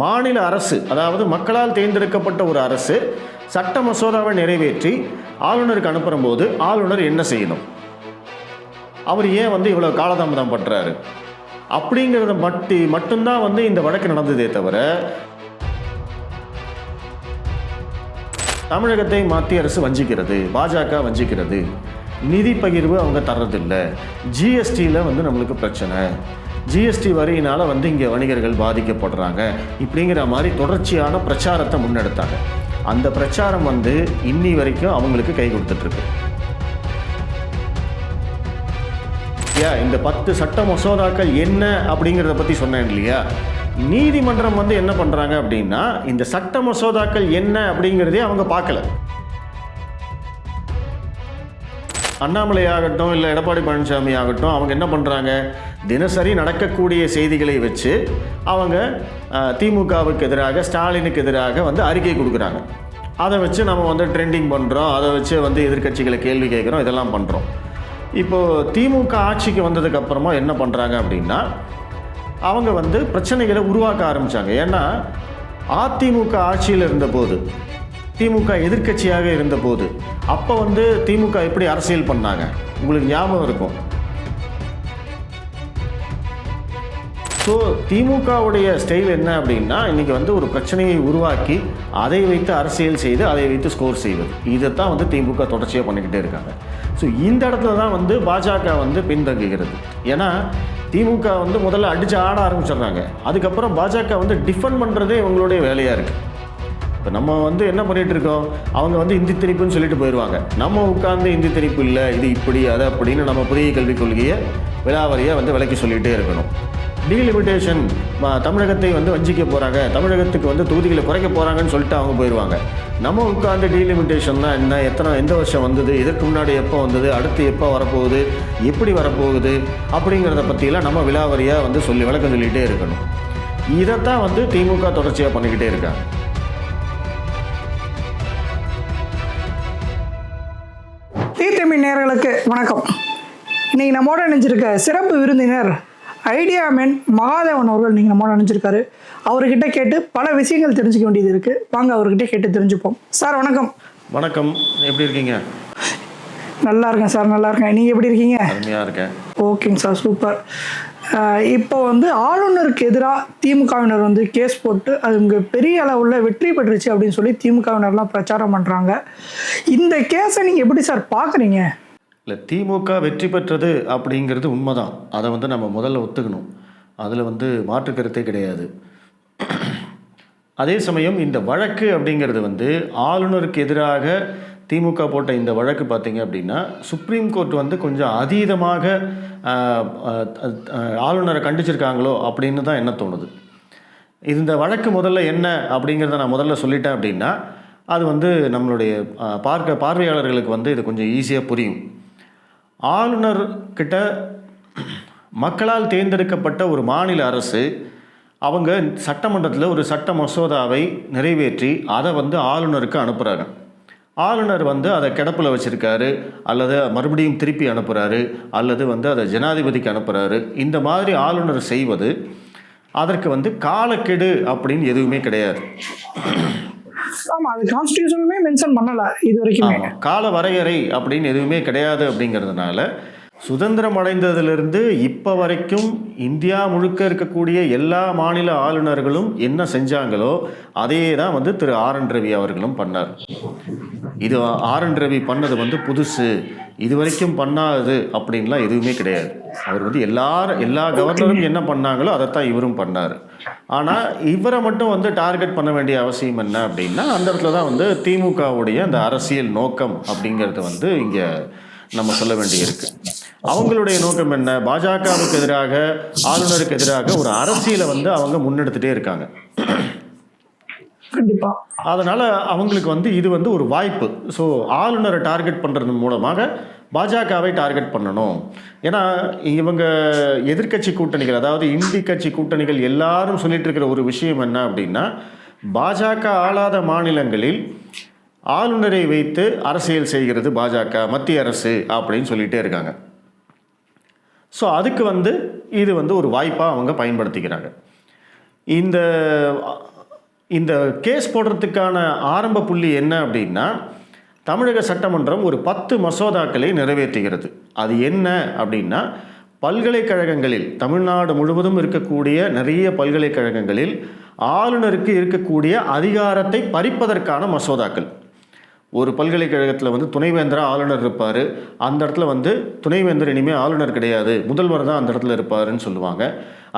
மாநில அரசு அதாவது மக்களால் தேர்ந்தெடுக்கப்பட்ட ஒரு அரசு சட்ட மசோதாவை நிறைவேற்றி ஆளுநருக்கு அனுப்புகிற போது ஆளுநர் என்ன செய்யணும்? அவர் ஏன் வந்து இவ்வளோ காலதாமதம் பண்ணுறாரு அப்படிங்கிறத மட்டி மட்டும்தான் வந்து இந்த வழக்கு நடந்ததே தவிர தமிழகத்தை மத்திய அரசு வஞ்சிக்கிறது பாஜக வஞ்சிக்கிறது. நிதி பகிர்வு அவங்க தர்றதில்லை. ஜிஎஸ்டியில் வந்து நம்மளுக்கு பிரச்சனை. ஜிஎஸ்டி வரியினால் வந்து இங்கே வணிகர்கள் பாதிக்கப்படுறாங்க. இப்படிங்கிற மாதிரி தொடர்ச்சியான பிரச்சாரத்தை முன்னெடுத்தாங்க. அந்த பிரச்சாரம் வந்து இன்னி வரைக்கும் அவங்களுக்கு கை கொடுத்துட்ருக்கு. ஏன் இந்த பத்து சட்ட மசோதாக்கள் என்ன அப்படிங்கிறத பற்றி சொன்னேன் இல்லையா? நீதிமன்றம் வந்து என்ன பண்ணுறாங்க அப்படின்னா இந்த சட்ட மசோதாக்கள் என்ன அப்படிங்கிறதே அவங்க பார்க்கல. அண்ணாமலை ஆகட்டும் இல்லை எடப்பாடி பழனிசாமி ஆகட்டும் அவங்க என்ன பண்ணுறாங்க தினசரி நடக்கக்கூடிய செய்திகளை வச்சு அவங்க திமுகவுக்கு எதிராக ஸ்டாலினுக்கு எதிராக வந்து அறிக்கை கொடுக்குறாங்க. அதை வச்சு நம்ம வந்து ட்ரெண்டிங் பண்ணுறோம் அதை வச்சு வந்து எதிர்க்கட்சிகளை கேள்வி கேட்குறோம். இதெல்லாம் பண்ணுறோம் இப்போது திமுக ஆட்சிக்கு வந்ததுக்கப்புறமா என்ன பண்ணுறாங்க அப்படின்னா அவங்க வந்து பிரச்சனைகளை உருவாக்க ஆரம்பித்தாங்க ஏன்னா அதிமுக ஆட்சியில் இருந்தபோது திமுக எதிர்க்கட்சியாக இருந்தபோது அப்போ வந்து திமுக எப்படி அரசியல் பண்ணாங்க? உங்களுக்கு ஞாபகம் இருக்கும். ஸோ திமுகவுடைய ஸ்டைல் என்ன அப்படின்னா இன்றைக்கி வந்து ஒரு பிரச்சனையை உருவாக்கி அதை வைத்து அரசியல் செய்து அதை வைத்து ஸ்கோர் செய்வது. இதைத்தான் வந்து திமுக தொடர்ச்சியாக பண்ணிக்கிட்டே இருக்காங்க. ஸோ இந்த இடத்துல தான் வந்து பாஜக வந்து பின்தங்குகிறது. ஏன்னா திமுக வந்து முதல்ல அடித்து ஆட ஆரம்பிச்சிடுறாங்க. அதுக்கப்புறம் பாஜக வந்து டிஃபெண்ட் பண்ணுறதே இவங்களுடைய வேலையாக இருக்குது இப்போ நம்ம வந்து என்ன பண்ணிகிட்டு இருக்கோம்? அவங்க வந்து இந்தி திணிப்புன்னு சொல்லிட்டு போயிடுவாங்க நம்ம உட்கார்ந்து இந்தி திணிப்பு இல்லை இது இப்படி அது அப்படின்னு நம்ம புதிய கல்விக் கொள்கையை விலாவரியாக வந்து விலைக்கு சொல்லிகிட்டே இருக்கணும். டீலிமிட்டேஷன் தமிழகத்தை வந்து வஞ்சிக்க போகிறாங்க தமிழகத்துக்கு வந்து தொகுதிகளை குறைக்க போகிறாங்கன்னு சொல்லிட்டு அவங்க போயிடுவாங்க நம்ம உட்கார்ந்து டீலிமிட்டேஷன்னா என்ன? எத்தனை எந்த வருஷம் வந்தது? இதற்கு முன்னாடி எப்போ வந்தது? அடுத்து எப்போ வரப்போகுது? எப்படி வரப்போகுது? அப்படிங்கிறத பற்றிலாம் நம்ம விலாவரியாக வந்து சொல்லி விளக்கம் சொல்லிகிட்டே இருக்கணும். இதைத்தான் வந்து திமுக தொடர்ச்சியாக பண்ணிக்கிட்டே இருக்காங்க. தீத்தமி நேயர்களுக்கு வணக்கம். இன்னைக்கு நம்மோட நினைஞ்சிருக்க சிறப்பு விருந்தினர் ஐடியா மேன் மகாதேவன் அவர்கள் நீங்கள் நம்மோட இணைஞ்சிருக்காரு அவர்கிட்ட கேட்டு பல விஷயங்கள் தெரிஞ்சுக்க வேண்டியது இருக்குது வாங்க அவர்கிட்ட கேட்டு தெரிஞ்சுப்போம். சார் வணக்கம். வணக்கம். எப்படி இருக்கீங்க? நல்லா இருக்கேன் சார் நல்லா இருக்கேன். நீங்கள் எப்படி இருக்கீங்க? அருமையாக இருக்கேன். ஓகேங்க சார் சூப்பர். இப்போ வந்து ஆளுநருக்கு எதிராக திமுகவினர் வந்து கேஸ் போட்டு அது இங்கே பெரிய அளவில் வெற்றி பெற்றுச்சு அப்படின்னு சொல்லி திமுகவினர்லாம் பிரச்சாரம் பண்ணுறாங்க இந்த கேஸை நீங்கள் எப்படி சார் பார்க்குறீங்க இல்லை திமுக வெற்றி பெற்றது அப்படிங்கிறது உண்மைதான். அதை வந்து நம்ம முதல்ல ஒத்துக்கணும். அதில் வந்து மாற்று கருத்தே கிடையாது. அதே சமயம் இந்த வழக்கு அப்படிங்கிறது வந்து ஆளுநருக்கு எதிராக திமுக போட்ட இந்த வழக்கு பார்த்தீங்க அப்படின்னா சுப்ரீம் கோர்ட் வந்து கொஞ்சம் அதீதமாக ஆளுநரை கண்டிச்சிருக்காங்களோ அப்படின்னு தான் என்ன தோணுது. இந்த வழக்கு முதல்ல என்ன அப்படிங்கிறத நான் முதல்ல சொல்லிட்டேன் அப்படின்னா அது வந்து நம்மளுடைய பார்க்க பார்வையாளர்களுக்கு வந்து இது கொஞ்சம் ஈஸியாக புரியும். ஆளுநர் கிட்ட மக்களால் தேர்ந்தெடுக்கப்பட்ட ஒரு மாநில அரசு அவங்க சட்டமன்றத்தில் ஒரு சட்ட மசோதாவை நிறைவேற்றி அதை வந்து ஆளுநருக்கு அனுப்புகிறாங்க ஆளுநர் வந்து அதை கிடப்பில் வச்சுருக்காரு அல்லது மறுபடியும் திருப்பி அனுப்புகிறாரு அல்லது வந்து அதை ஜனாதிபதிக்கு அனுப்புகிறாரு இந்த மாதிரி ஆளுநர் செய்வது அதற்கு வந்து காலக்கெடு அப்படின்னு எதுவுமே கிடையாது. ஆமா அது கான்ஸ்டியூஷனுமே மென்ஷன் பண்ணல இது வரைக்குமே கால வரையறை அப்படின்னு எதுவுமே கிடையாது அப்படிங்கிறதுனால சுதந்திரம் அடைந்ததிலிருந்து இப்போ வரைக்கும் இந்தியா முழுக்க இருக்கக்கூடிய எல்லா மாநில ஆளுநர்களும் என்ன செஞ்சாங்களோ அதையே தான் வந்து திரு ஆர் என் ரவி அவர்களும் பண்ணார். இது ஆர் என் ரவி பண்ணது வந்து புதுசு. இது வரைக்கும் பண்ணாதது அப்படின்லாம் எதுவுமே கிடையாது. அவர் வந்து எல்லாரும் எல்லா கவர்னரும் என்ன பண்ணாங்களோ அதைத்தான் இவரும் பண்ணார். ஆனால் இவரை மட்டும் வந்து டார்கெட் பண்ண வேண்டிய அவசியம் என்ன அப்படின்னா அந்த இடத்துல தான் வந்து திமுகவுடைய அந்த அரசியல் நோக்கம் அப்படிங்கிறது வந்து இங்கே நம்ம சொல்ல வேண்டியிருக்கு. அவங்களுடைய நோக்கம் என்ன? பாஜகவுக்கு எதிராக ஆளுநருக்கு எதிராக ஒரு அரசியலை வந்து அவங்க முன்னெடுத்துட்டே இருக்காங்க. கண்டிப்பா. அதனால் அவங்களுக்கு வந்து இது வந்து ஒரு வாய்ப்பு. ஸோ ஆளுநரை டார்கெட் பண்ணுறது மூலமாக பாஜகவை டார்கெட் பண்ணணும். ஏன்னா இவங்க எதிர்க்கட்சி கூட்டணிகள் அதாவது இந்தி கட்சி கூட்டணிகள் எல்லாரும் சொல்லிட்டு இருக்கிற ஒரு விஷயம் என்ன அப்படின்னா பாஜக ஆளாத மாநிலங்களில் ஆளுநரை வைத்து அரசியல் செய்கிறது பாஜக மத்திய அரசு அப்படின்னு சொல்லிகிட்டே இருக்காங்க. ஸோ அதுக்கு வந்து இது வந்து ஒரு வாய்ப்பாக அவங்க பயன்படுத்திக்கிறாங்க. இந்த இந்த கேஸ் போடுறதுக்கான ஆரம்ப புள்ளி என்ன அப்படின்னா தமிழக சட்டமன்றம் ஒரு பத்து மசோதாக்களை நிறைவேற்றுகிறது. அது என்ன அப்படின்னா பல்கலைக்கழகங்களில் தமிழ்நாடு முழுவதும் இருக்கக்கூடிய நிறைய பல்கலைக்கழகங்களில் ஆளுநருக்கு இருக்கக்கூடிய அதிகாரத்தை பறிப்பதற்கான மசோதாக்கள். ஒரு பல்கலைக்கழகத்தில் வந்து துணைவேந்தராக ஆளுநர் இருப்பார். அந்த இடத்துல வந்து துணைவேந்தர் இனிமேல் ஆளுநர் கிடையாது. முதல்வர் தான் அந்த இடத்துல இருப்பாருன்னு சொல்லுவாங்க.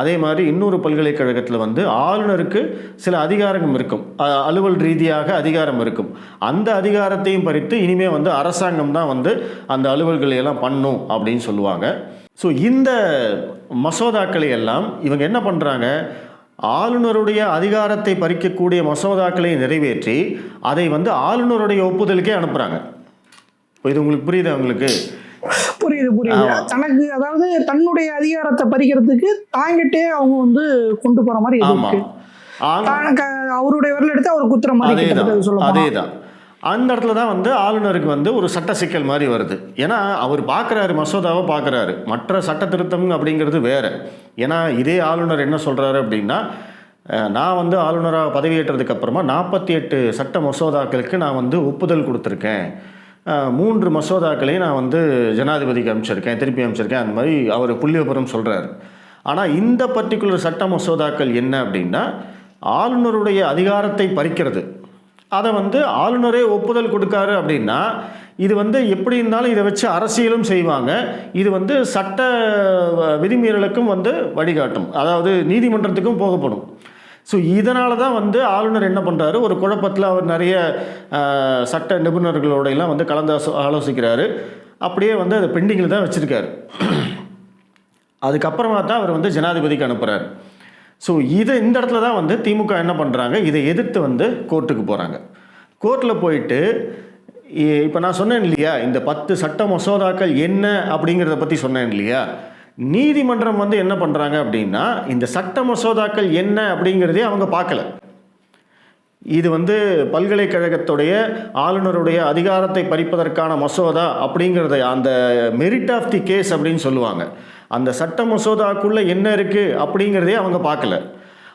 அதே மாதிரி இன்னொரு பல்கலைக்கழகத்தில் வந்து ஆளுநருக்கு சில அதிகாரம் இருக்கும். அலுவல் ரீதியாக அதிகாரம் இருக்கும். அந்த அதிகாரத்தையும் பறித்து இனிமேல் வந்து அரசாங்கம் தான் வந்து அந்த அலுவல்களை எல்லாம் பண்ணும் அப்படின்னு சொல்லுவாங்க. ஸோ இந்த மசோதாக்களை எல்லாம் இவங்க என்ன பண்ணுறாங்க ஆளுநருடைய அதிகாரத்தை பறிக்கக்கூடிய மசோதாக்களை நிறைவேற்றி அதை வந்து ஆளுநருடைய ஒப்புதலுக்கே அனுப்புகிறாங்க இப்போ இது உங்களுக்கு புரியுதா உங்களுக்கு? புரியுது புரியுது. தனக்கு அதாவது தன்னுடைய அதிகாரத்தை பறிக்கிறதுக்கு தாங்கிட்டே அவங்க வந்து கொண்டு போற மாதிரி இருக்கு. அவருடைய விரல் எடுத்து அவர் குத்துற மாதிரி அதே கிட்டத்தட்ட தான். சொல்லலாம் அதே தான். அந்த இடத்துல தான் வந்து ஆளுநருக்கு வந்து ஒரு சட்ட சிக்கல் மாதிரி வருது. ஏன்னா அவர் பார்க்குறாரு மசோதாவை பார்க்குறாரு மற்ற சட்ட திருத்தம் அப்படிங்கிறது வேற. ஏன்னா இதே ஆளுநர் என்ன சொல்கிறாரு அப்படின்னா நான் வந்து ஆளுநராக பதவியேற்றதுக்கு அப்புறமா நாற்பத்தி எட்டு சட்ட மசோதாக்களுக்கு நான் வந்து ஒப்புதல் கொடுத்துருக்கேன். மூன்று மசோதாக்களையும் நான் வந்து ஜனாதிபதிக்கு அனுப்பிச்சிருக்கேன் திருப்பி அனுப்பிச்சிருக்கேன். அந்த மாதிரி அவர் புள்ளியபுரம் சொல்கிறாரு ஆனால் இந்த பர்டிகுலர் சட்ட மசோதாக்கள் என்ன அப்படின்னா ஆளுநருடைய அதிகாரத்தை பறிக்கிறது. அதை வந்து ஆளுநரே ஒப்புதல் கொடுக்காரு அப்படின்னா இது வந்து எப்படி இருந்தாலும் இதை வச்சு அரசியலும் செய்வாங்க. இது வந்து சட்ட விதிமீறலுக்கும் வந்து வழிகாட்டும். அதாவது நீதிமன்றத்துக்கும் போகப்படும். ஸோ இதனால தான் வந்து ஆளுநர் என்ன பண்ணுறாரு ஒரு குழப்பத்தில் அவர் நிறைய சட்ட நிபுணர்களோடையெல்லாம் வந்து கலந்து ஆலோசிக்கிறாரு. அப்படியே வந்து அதை பெண்டிங்கில் தான் வச்சுருக்காரு. அதுக்கப்புறமா தான் அவர் வந்து ஜனாதிபதிக்கு அனுப்புகிறார் ஸோ இதை இந்த இடத்துல தான் வந்து திமுக என்ன பண்ணுறாங்க இதை எதிர்த்து வந்து கோர்ட்டுக்கு போகிறாங்க கோர்ட்டில் போயிட்டு இப்போ நான் சொன்னேன் இல்லையா? இந்த பத்து சட்ட மசோதாக்கள் என்ன அப்படிங்கிறத பற்றி சொன்னேன் இல்லையா? நீதிமன்றம் வந்து என்ன பண்ணுறாங்க அப்படின்னா இந்த சட்ட மசோதாக்கள் என்ன அப்படிங்கிறதே அவங்க பார்க்கல. இது வந்து பல்கலைக்கழகத்துடைய ஆளுநருடைய அதிகாரத்தை பறிப்பதற்கான மசோதா அப்படிங்கிறத அந்த மெரிட் ஆஃப் தி கேஸ் அப்படின்னு சொல்லுவாங்க. அந்த சட்ட மசோதாக்குள்ளே என்ன இருக்குது அப்படிங்கிறதே அவங்க பார்க்கல.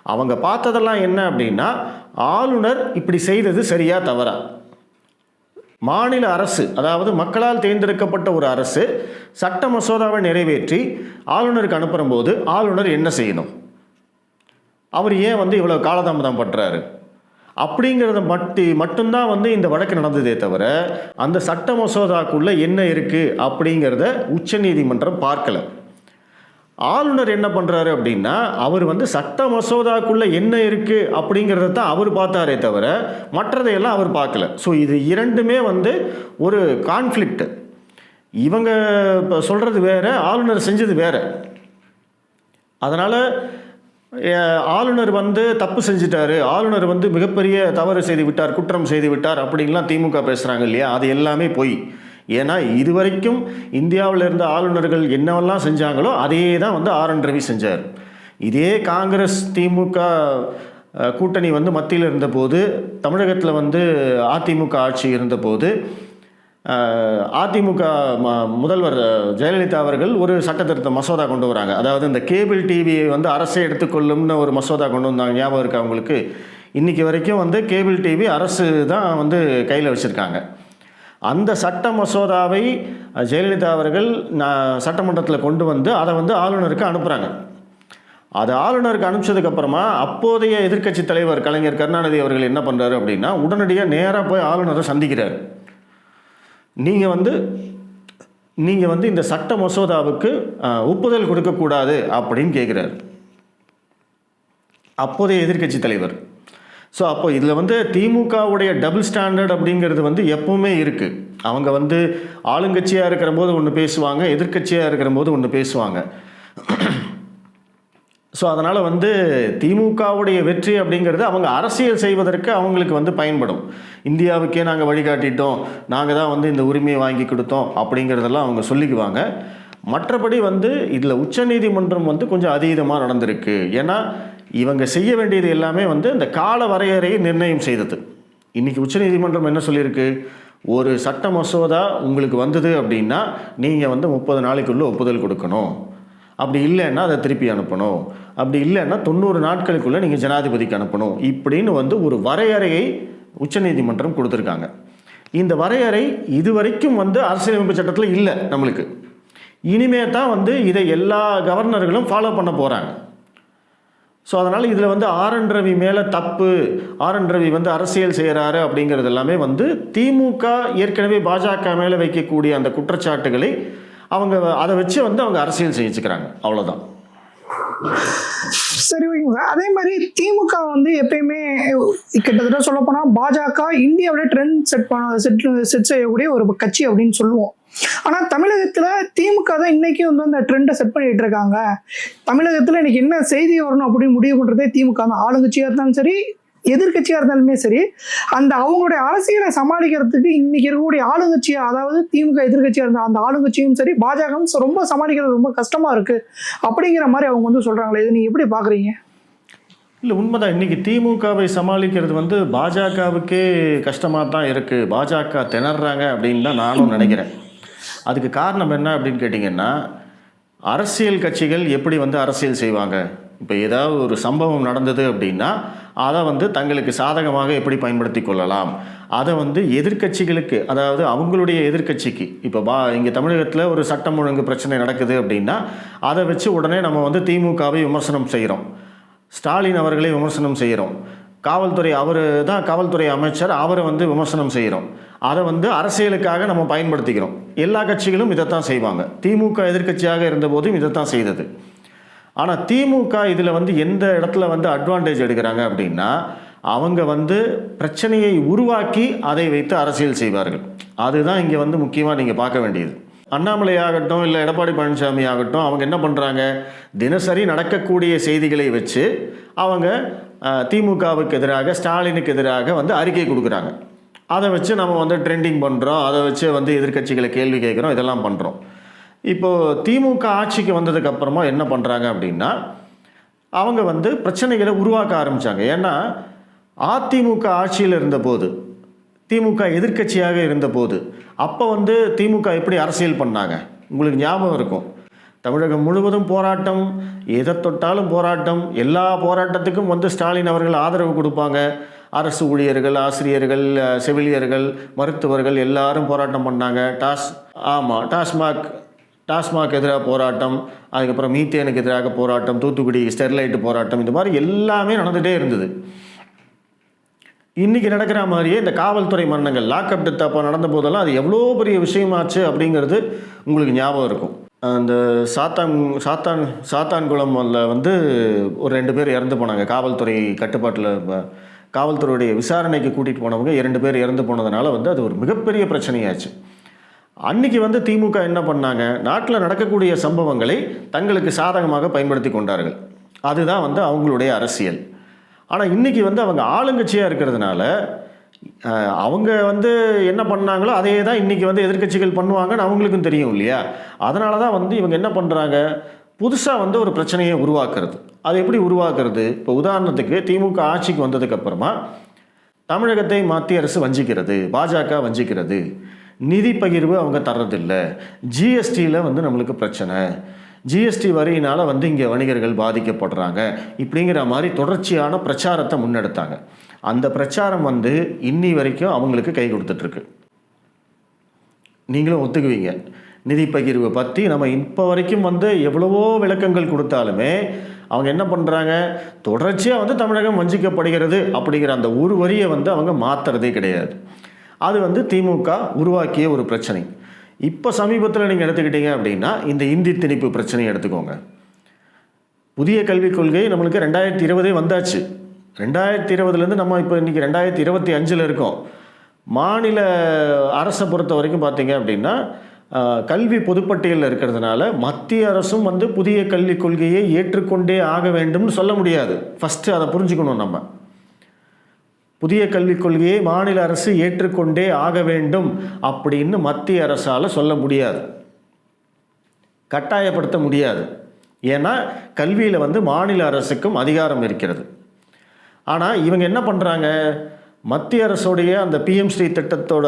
அவங்க பார்த்ததெல்லாம் என்ன அப்படின்னா ஆளுநர் இப்படி செய்தது சரியா தவறா. மாநில அரசு அதாவது மக்களால் தேர்ந்தெடுக்கப்பட்ட ஒரு அரசு சட்ட மசோதாவை நிறைவேற்றி ஆளுநருக்கு அனுப்புகிற போது ஆளுநர் என்ன செய்யணும்? அவர் ஏன் வந்து இவ்வளோ காலதாமதம் பண்ணுறாரு அப்படிங்கிறத மட்டி மட்டும்தான் வந்து இந்த வழக்கு நடந்ததே தவிர அந்த சட்ட மசோதாக்குள்ளே என்ன இருக்குது அப்படிங்கிறத உச்சநீதிமன்றம் பார்க்கலை. ஆளுநர் என்ன பண்ணுறாரு அப்படின்னா அவர் வந்து சட்ட மசோதாக்குள்ளே என்ன இருக்குது அப்படிங்கிறத தான் அவர் பார்த்தாரே தவிர மற்றதையெல்லாம் அவர் பார்க்கல. ஸோ இது இரண்டுமே வந்து ஒரு கான்ஃப்ளிக்ட் இவங்க இப்போ சொல்கிறது வேறு ஆளுநர் செஞ்சது வேற. அதனால் ஆளுநர் வந்து தப்பு செஞ்சிட்டாரு ஆளுநர் வந்து மிகப்பெரிய தவறு செய்து விட்டார் குற்றம் செய்து விட்டார் அப்படின்லாம் திமுக பேசுகிறாங்க இல்லையா? அது எல்லாமே பொய். ஏன்னா இதுவரைக்கும் இந்தியாவில் இருந்த ஆளுநர்கள் என்னவெல்லாம் செஞ்சாங்களோ அதே தான் வந்து ஆர் என் ரவி செஞ்சார். இதே காங்கிரஸ் திமுக கூட்டணி வந்து மத்தியில் இருந்தபோது தமிழகத்தில் வந்து அதிமுக ஆட்சி இருந்தபோது அதிமுக ம- முதல்வர் ஜெயலலிதா அவர்கள் ஒரு சட்டத்திருத்த மசோதா கொண்டு வராங்க. அதாவது இந்த கேபிள் டிவியை வந்து அரசே எடுத்துக்கொள்ளும்னு ஒரு மசோதா கொண்டு வந்தாங்க. ஞாபகம் இருக்கா அவங்களுக்கு இன்னைக்கு வரைக்கும் வந்து கேபிள் டிவி அரசு தான் வந்து கையில் வச்சுருக்காங்க. அந்த சட்ட மசோதாவை ஜெயலலிதா அவர்கள் நான் சட்டமன்றத்தில் கொண்டு வந்து அதை வந்து ஆளுநருக்கு அனுப்புகிறாங்க அது ஆளுநருக்கு அனுப்பிச்சதுக்கப்புறமா அப்போதைய எதிர்க்கட்சி தலைவர் கலைஞர் கருணாநிதி அவர்கள் என்ன பண்ணுறாரு அப்படின்னா உடனடியாக நேராக போய் ஆளுநரை சந்திக்கிறார். நீங்கள் வந்து நீங்கள் வந்து இந்த சட்ட மசோதாவுக்கு ஒப்புதல் கொடுக்கக்கூடாது அப்படின்னு கேட்குறாரு அப்போதைய எதிர்க்கட்சி தலைவர். ஸோ அப்போ இதில் வந்து திமுகவுடைய டபுள் ஸ்டாண்டர்ட் அப்படிங்கிறது வந்து எப்பவுமே இருக்குது அவங்க வந்து ஆளுங்கட்சியாக இருக்கிற போது ஒன்று பேசுவாங்க எதிர்க்கட்சியாக இருக்கிற போது ஒன்று பேசுவாங்க. ஸோ அதனால் வந்து திமுகவுடைய வெற்றி அப்படிங்கிறது அவங்க அரசியல் செய்வதற்கு அவங்களுக்கு வந்து பயன்படும். இந்தியாவுக்கே நாங்கள் வழிகாட்டிட்டோம் நாங்கள் தான் வந்து இந்த உரிமையை வாங்கி கொடுத்தோம் அப்படிங்கிறதெல்லாம் அவங்க சொல்லிக்குவாங்க. மற்றபடி வந்து இதில் உச்சநீதிமன்றம் வந்து கொஞ்சம் அதீதமாக நடந்திருக்கு. ஏன்னா இவங்க செய்ய வேண்டியது எல்லாமே வந்து இந்த கால வரையறையை நிர்ணயம் செய்தது. இன்றைக்கி உச்சநீதிமன்றம் என்ன சொல்லியிருக்கு? ஒரு சட்ட மசோதா உங்களுக்கு வந்தது அப்படின்னா நீங்கள் வந்து முப்பது நாளைக்குள்ளே ஒப்புதல் கொடுக்கணும். அப்படி இல்லைன்னா அதை திருப்பி அனுப்பணும். அப்படி இல்லைன்னா தொண்ணூறு நாட்களுக்குள்ளே நீங்கள் ஜனாதிபதிக்கு அனுப்பணும். இப்படின்னு வந்து ஒரு வரையறையை உச்சநீதிமன்றம் கொடுத்துருக்காங்க. இந்த வரையறை இதுவரைக்கும் வந்து அரசியலமைப்பு சட்டத்தில் இல்லை நம்மளுக்கு. இனிமே தான் வந்து இதை எல்லா கவர்னர்களும் ஃபாலோ பண்ண போகிறாங்க ஸோ அதனால் இதில் வந்து ஆர் என் ரவி மேலே தப்பு ஆர் என் ரவி வந்து அரசியல் செய்கிறாரு அப்படிங்கிறது எல்லாமே வந்து திமுக ஏற்கனவே பாஜக மேலே வைக்கக்கூடிய அந்த குற்றச்சாட்டுகளை அவங்க அதை வச்சு வந்து அவங்க அரசியல் செஞ்சுக்கிறாங்க. அவ்வளோதான் சரி ஓகேங்க சார் அதே மாதிரி திமுக வந்து எப்பயுமே கிட்டத்தட்ட சொல்லப்போனால் பாஜக இந்தியாவில ட்ரெண்ட் செட் பண்ண செட் செட் செய்யக்கூடிய ஒரு கட்சி அப்படின்னு சொல்லுவோம். ஆனால் தமிழகத்தில் திமுக தான் இன்றைக்கும் வந்து அந்த ட்ரெண்டை செட் பண்ணிட்டு இருக்காங்க. தமிழகத்தில் இன்னைக்கு என்ன செய்தி வரணும் அப்படின்னு முடிவு பண்ணுறதே திமுக தான். ஆளுங்கட்சியாக இருந்தாலும் சரி எதிர்க்கட்சியாக இருந்தாலுமே சரி அந்த அவங்களுடைய அரசியலை சமாளிக்கிறதுக்கு இன்னைக்கு இருக்கக்கூடிய ஆளுங்கட்சியாக அதாவது திமுக எதிர்க்கட்சியாக இருந்த அந்த ஆளுங்கட்சியும் சரி பாஜகவும் ரொம்ப சமாளிக்கிறது ரொம்ப கஷ்டமாக இருக்குது அப்படிங்கிற மாதிரி அவங்க வந்து சொல்கிறாங்களே இது நீங்கள் எப்படி பார்க்குறீங்க இல்லை உண்மைதான். இன்றைக்கி திமுகவை சமாளிக்கிறது வந்து பாஜகவுக்கே கஷ்டமாக தான் இருக்குது பாஜக திணறாங்க அப்படின்னு தான் நானும் நினைக்கிறேன். அதுக்கு காரணம் என்ன அப்படின்னு கேட்டிங்கன்னா அரசியல் கட்சிகள் எப்படி வந்து அரசியல் செய்வாங்க? இப்போ ஏதாவது ஒரு சம்பவம் நடந்தது அப்படின்னா அதை வந்து தங்களுக்கு சாதகமாக எப்படி பயன்படுத்தி கொள்ளலாம்? அதை வந்து எதிர்க்கட்சிகளுக்கு அதாவது அவங்களுடைய எதிர்க்கட்சிக்கு இப்போ பா இங்கே தமிழகத்தில் ஒரு சட்டம் ஒழுங்கு பிரச்சனை நடக்குது அப்படின்னா அதை வச்சு உடனே நம்ம வந்து திமுகவை விமர்சனம் செய்கிறோம் ஸ்டாலின் அவர்களை விமர்சனம் செய்கிறோம் காவல்துறை அவர் தான் காவல்துறை அமைச்சர். அவரை வந்து விமர்சனம் செய்கிறோம் அதை வந்து அரசியலுக்காக நம்ம பயன்படுத்திக்கிறோம். எல்லா கட்சிகளும் இதைத்தான் செய்வாங்க. திமுக எதிர்க்கட்சியாக இருந்தபோதும் இதைத்தான் செய்தது. ஆனால் திமுக இதில் வந்து எந்த இடத்துல வந்து அட்வான்டேஜ் எடுக்கிறாங்க அப்படின்னா அவங்க வந்து பிரச்சனையை உருவாக்கி அதை வைத்து அரசியல் செய்வார்கள். அதுதான் இங்கே வந்து முக்கியமாக நீங்கள் பார்க்க வேண்டியது. அண்ணாமலை ஆகட்டும் இல்லை எடப்பாடி பழனிசாமி ஆகட்டும் அவங்க என்ன பண்ணுறாங்க தினசரி நடக்கக்கூடிய செய்திகளை வச்சு அவங்க திமுகவுக்கு எதிராக ஸ்டாலினுக்கு எதிராக வந்து அறிக்கை கொடுக்குறாங்க. அதை வச்சு நம்ம வந்து ட்ரெண்டிங் பண்ணுறோம் அதை வச்சு வந்து எதிர்க்கட்சிகளை கேள்வி கேட்குறோம். இதெல்லாம் பண்ணுறோம் இப்போது திமுக ஆட்சிக்கு வந்ததுக்கப்புறமா என்ன பண்ணுறாங்க அப்படின்னா அவங்க வந்து பிரச்சனைகளை உருவாக்க ஆரம்பித்தாங்க ஏன்னா அதிமுக ஆட்சியில் இருந்தபோது திமுக எதிர்க்கட்சியாக இருந்தபோது அப்போ வந்து திமுக எப்படி அரசியல் பண்ணாங்க? உங்களுக்கு ஞாபகம் இருக்கும். தமிழகம் முழுவதும் போராட்டம் எதை தொட்டாலும் போராட்டம் எல்லா போராட்டத்துக்கும் வந்து ஸ்டாலின் அவர்கள் ஆதரவு கொடுப்பாங்க. அரசு ஊழியர்கள் ஆசிரியர்கள் செவிலியர்கள் மருத்துவர்கள் எல்லாரும் போராட்டம் பண்ணாங்க. டாஸ் ஆமாம் டாஸ்மாக் டாஸ்மாக் எதிராக போராட்டம் அதுக்கப்புறம் மீத்தேனுக்கு எதிராக போராட்டம் தூத்துக்குடி ஸ்டெர்லைட் போராட்டம் இந்த மாதிரி எல்லாமே நடந்துகிட்டே இருந்தது. இன்றைக்கி நடக்கிற மாதிரியே இந்த காவல்துறை மரணங்கள் லாக்அப் டெத் அப்போ நடந்த போதெல்லாம் அது எவ்வளோ பெரிய விஷயமாச்சு அப்படிங்கிறது உங்களுக்கு ஞாபகம் இருக்கும். அந்த சாத்தான் சாத்தான் சாத்தான்குளம்ல வந்து ஒரு ரெண்டு பேர் இறந்து போனாங்க. காவல்துறை கட்டுப்பாட்டில் காவல்துறையுடைய விசாரணைக்கு கூட்டிகிட்டு போனவங்க இரண்டு பேர் இறந்து போனதுனால வந்து அது ஒரு மிகப்பெரிய பிரச்சனையாச்சு. அன்னைக்கு வந்து திமுக என்ன பண்ணாங்க? நாட்டில் நடக்கக்கூடிய சம்பவங்களை தங்களுக்கு சாதகமாக பயன்படுத்தி கொண்டார்கள். அதுதான் வந்து அவங்களுடைய அரசியல். ஆனால் இன்னைக்கு வந்து அவங்க ஆளுங்கட்சியாக இருக்கிறதுனால அவங்க வந்து என்ன பண்ணாங்களோ அதே தான் இன்றைக்கி வந்து எதிர்க்கட்சிகள் பண்ணுவாங்கன்னு அவங்களுக்கும் தெரியும் இல்லையா? அதனால தான் வந்து இவங்க என்ன பண்ணுறாங்க புதுசாக வந்து ஒரு பிரச்சனையை உருவாக்குறது. அது எப்படி உருவாக்குறது? இப்போ உதாரணத்துக்கு திமுக ஆட்சிக்கு வந்ததுக்கப்புறமா தமிழகத்தை மத்திய அரசு வஞ்சிக்கிறது பாஜக வஞ்சிக்கிறது. நிதி பகிர்வு அவங்க தர்றதில்லை. ஜிஎஸ்டியில் வந்து நம்மளுக்கு பிரச்சனை. ஜிஎஸ்டி வரியினால் வந்து இங்கே வணிகர்கள் பாதிக்கப்படுறாங்க. இப்படிங்கிற மாதிரி தொடர்ச்சியான பிரச்சாரத்தை முன்னெடுத்தாங்க. அந்த பிரச்சாரம் வந்து இன்னி வரைக்கும் அவங்களுக்கு கை கொடுத்துட்ருக்கு. நீங்களும் ஒத்துக்குவீங்க. நிதி பகிர்வு பற்றி நம்ம இப்போ வரைக்கும் வந்து எவ்வளவோ விளக்கங்கள் கொடுத்தாலுமே அவங்க என்ன பண்ணுறாங்க தொடர்ச்சியாக வந்து தமிழகம் வஞ்சிக்கப்படுகிறது அப்படிங்கிற அந்த ஒரு வரியை வந்து அவங்க மாற்றுறதே கிடையாது. அது வந்து திமுக உருவாக்கிய ஒரு பிரச்சனை. இப்போ சமீபத்தில் நீங்கள் எடுத்துக்கிட்டீங்க அப்படின்னா இந்த இந்தி திணிப்பு பிரச்சனையை எடுத்துக்கோங்க. புதிய கல்விக் கொள்கை நம்மளுக்கு ரெண்டாயிரத்தி இருபதே வந்தாச்சு. ரெண்டாயிரத்தி இருபதுலேருந்து நம்ம இப்போ இன்றைக்கி ரெண்டாயிரத்தி இருபத்தி அஞ்சில் இருக்கோம். மாநில அரசை பொறுத்த வரைக்கும் பார்த்தீங்க அப்படின்னா கல்வி பொதுப்பட்டியலில் இருக்கிறதுனால மத்திய அரசும் வந்து புதிய கல்விக் கொள்கையை ஏற்றுக்கொண்டே ஆக வேண்டும்னு சொல்ல முடியாது. ஃபஸ்ட்டு அதை புரிஞ்சுக்கணும் நம்ம. புதிய கல்விக் கொள்கையை மாநில அரசு ஏற்றுக்கொண்டே ஆக வேண்டும் அப்படின்னு மத்திய அரசால் சொல்ல முடியாது. கட்டாயப்படுத்த முடியாது. ஏன்னா கல்வியில் வந்து மாநில அரசுக்கும் அதிகாரம் இருக்கிறது. ஆனால் இவங்க என்ன பண்ணுறாங்க மத்திய அரசுடைய அந்த பிஎம்ஸ்ரீ திட்டத்தோட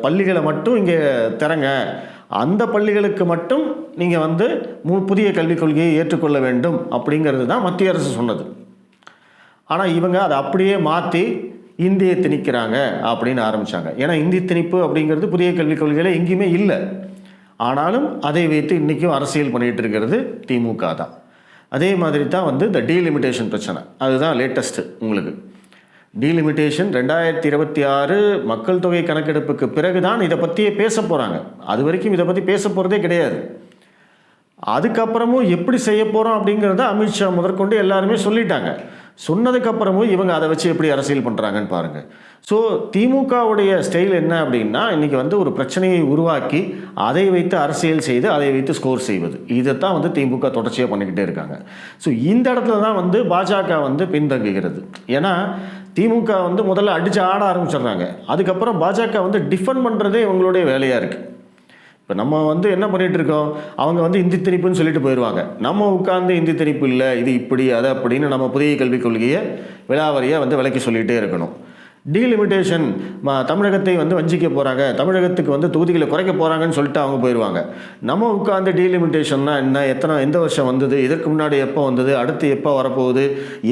பள்ளிகளை மட்டும் இங்கே திறங்க அந்த பள்ளிகளுக்கு மட்டும் நீங்கள் வந்து மு- புதிய கல்விக் கொள்கையை ஏற்றுக்கொள்ள வேண்டும் அப்படிங்கிறது தான் மத்திய அரசு சொன்னது. ஆனால் இவங்க அதை அப்படியே மாற்றி இந்தியை திணிக்கிறாங்க அப்படின்னு ஆரம்பித்தாங்க ஏன்னா இந்தி திணிப்பு அப்படிங்கிறது புதிய கல்விக் கொள்கையில் எங்கேயுமே இல்லை. ஆனாலும் அதை வைத்து இன்றைக்கும் அரசியல் பண்ணிகிட்டு இருக்கிறது திமுக தான். அதே மாதிரி தான் வந்து இந்த டீலிமிட்டேஷன் பிரச்சனை. அதுதான் லேட்டஸ்ட்டு உங்களுக்கு. டீலிமிட்டேஷன் ரெண்டாயிரத்தி இருபத்தி ஆறு மக்கள் தொகை கணக்கெடுப்புக்கு பிறகு தான் இதை பற்றியே பேச போகிறாங்க அது வரைக்கும் இதை பற்றி பேச போகிறதே கிடையாது. அதுக்கப்புறமும் எப்படி செய்ய போகிறோம் அப்படிங்கிறத அமித்ஷா முதற்கொண்டு எல்லாருமே சொல்லிட்டாங்க. சொன்னதுக்கப்புறமும் இவங்க அதை வச்சு எப்படி அரசியல் பண்ணுறாங்கன்னு பாருங்கள் ஸோ திமுகவுடைய ஸ்டைல் என்ன அப்படின்னா இன்றைக்கி வந்து ஒரு பிரச்சனையை உருவாக்கி அதை வைத்து அரசியல் செய்து அதை வைத்து ஸ்கோர் செய்வது. இதைத்தான் வந்து திமுக தொடர்ச்சியாக பண்ணிக்கிட்டே இருக்காங்க. ஸோ இந்த இடத்துல தான் வந்து பாஜக வந்து பின்தங்குகிறது. ஏன்னா திமுக வந்து முதல்ல அடித்து ஆட ஆரம்பிச்சிடுறாங்க. அதுக்கப்புறம் பாஜக வந்து டிஃபெண்ட் பண்ணுறதே இவங்களுடைய வேலையாக இருக்குது இப்போ நம்ம வந்து என்ன பண்ணிகிட்டு இருக்கோம்? அவங்க வந்து இந்தி திணிப்புன்னு சொல்லிட்டு போயிடுவாங்க நம்ம உட்கார்ந்து இந்தி திணிப்பு இல்லை இது இப்படி அது அப்படின்னு நம்ம புதிய கல்விக் கொள்கையை விலாவரியாக வந்து விலைக்கு சொல்லிகிட்டே இருக்கணும். டீலிமிட்டேஷன் தமிழகத்தை வந்து வஞ்சிக்க போகிறாங்க தமிழகத்துக்கு வந்து தொகுதிகளை குறைக்க போகிறாங்கன்னு சொல்லிட்டு அவங்க போயிடுவாங்க நம்ம உட்காந்து டீலிமிட்டேஷன்னா என்ன? எத்தனை எந்த வருஷம் வந்தது? இதற்கு முன்னாடி எப்போ வந்தது? அடுத்து எப்போ வரப்போகுது?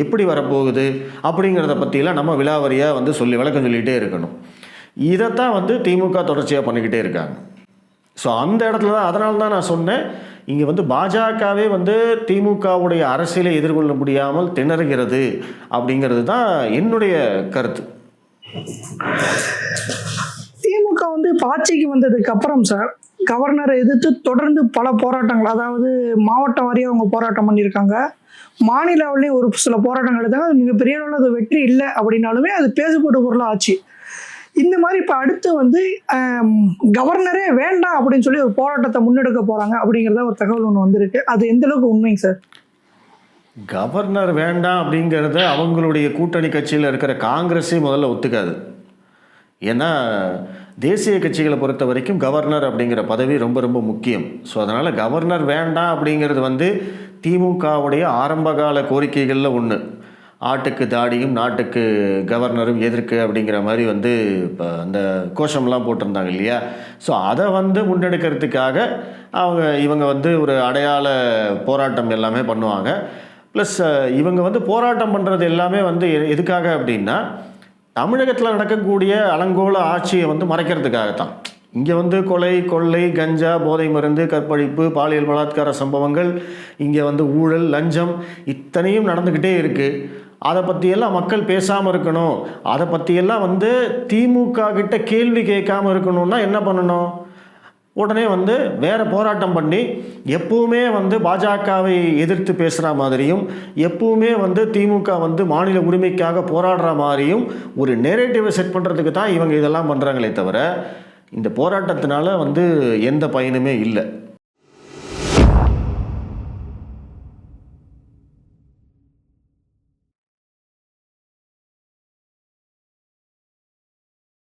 எப்படி வரப்போகுது? அப்படிங்கிறத பற்றிலாம் நம்ம விலாவரியாக வந்து சொல்லி விளக்கம் சொல்லிகிட்டே இருக்கணும். இதைத்தான் வந்து திமுக தொடர்ச்சியாக பண்ணிக்கிட்டே இருக்காங்க. ஸோ அந்த இடத்துல தான் அதனால தான் நான் சொன்னேன் இங்கே வந்து பாஜகவே வந்து திமுகவுடைய அரசியலை எதிர்கொள்ள முடியாமல் திணறுகிறது அப்படிங்கிறது தான் என்னுடைய கருத்து. திமுக வந்து பாட்சிக்கு ஆட்சிக்கு வந்ததுக்கு அப்புறம் சார் கவர்னரை எதிர்த்து தொடர்ந்து பல போராட்டங்கள் அதாவது மாவட்டம் வாரியாக அவங்க போராட்டம் பண்ணியிருக்காங்க. மாநில அளவுலேயும் ஒரு சில போராட்டங்கள் எடுத்தாங்க. அது மிகப்பெரிய அளவில் அது வெற்றி இல்லை அப்படின்னாலுமே அது பேசுபட்டு பொருளாக ஆச்சு இந்த மாதிரி இப்போ அடுத்து வந்து கவர்னரே வேண்டாம் அப்படின்னு சொல்லி ஒரு போராட்டத்தை முன்னெடுக்க போகிறாங்க அப்படிங்கிறத ஒரு தகவல் ஒன்று வந்திருக்கு. அது எந்த அளவுக்கு உண்மைங்க சார்? கவர்னர் வேண்டாம் அப்படிங்கிறத அவங்களுடைய கூட்டணி கட்சியில் இருக்கிற காங்கிரஸே முதல்ல ஒத்துக்காது. ஏன்னா தேசிய கட்சிகளை பொறுத்த வரைக்கும் கவர்னர் அப்படிங்கிற பதவி ரொம்ப ரொம்ப முக்கியம். ஸோ அதனால் கவர்னர் வேண்டாம் அப்படிங்கிறது வந்து திமுகவுடைய ஆரம்பகால கோரிக்கைகளில் ஒன்று ஆட்டுக்கு தாடியும் நாட்டுக்கு கவர்னரும் எதிர்க்கு அப்படிங்கிற மாதிரி வந்து இப்போ அந்த கோஷம்லாம் போட்டிருந்தாங்க இல்லையா? ஸோ அதை வந்து முன்னெடுக்கிறதுக்காக அவங்க இவங்க வந்து ஒரு அடையாள போராட்டம் எல்லாமே பண்ணுவாங்க. ப்ளஸ் இவங்க வந்து போராட்டம் பண்ணுறது எல்லாமே வந்து எ- எதுக்காக அப்படின்னா தமிழகத்தில் நடக்கக்கூடிய அலங்கோல ஆட்சியை வந்து மறைக்கிறதுக்காகத்தான். இங்கே வந்து கொலை கொள்ளை கஞ்சா போதை மருந்து கற்பழிப்பு பாலியல் பலாத்கார சம்பவங்கள் இங்கே வந்து ஊழல் லஞ்சம் இத்தனையும் நடந்துக்கிட்டே இருக்குது அதை பற்றியெல்லாம் மக்கள் பேசாமல் இருக்கணும். அதை பற்றியெல்லாம் வந்து திமுக கிட்ட கேள்வி கேட்காம இருக்கணும்னா என்ன பண்ணணும்? உடனே வந்து வேறு போராட்டம் பண்ணி எப்பவுமே வந்து பாஜகவை எதிர்த்து பேசுகிற மாதிரியும் எப்பவுமே வந்து திமுக வந்து மாநில உரிமைக்காக போராடுற மாதிரியும் ஒரு நெரேட்டிவை செட் பண்ணுறதுக்கு தான் இவங்க இதெல்லாம் பண்ணுறாங்களே தவிர இந்த போராட்டத்தினால வந்து எந்த பயனுமே இல்லை.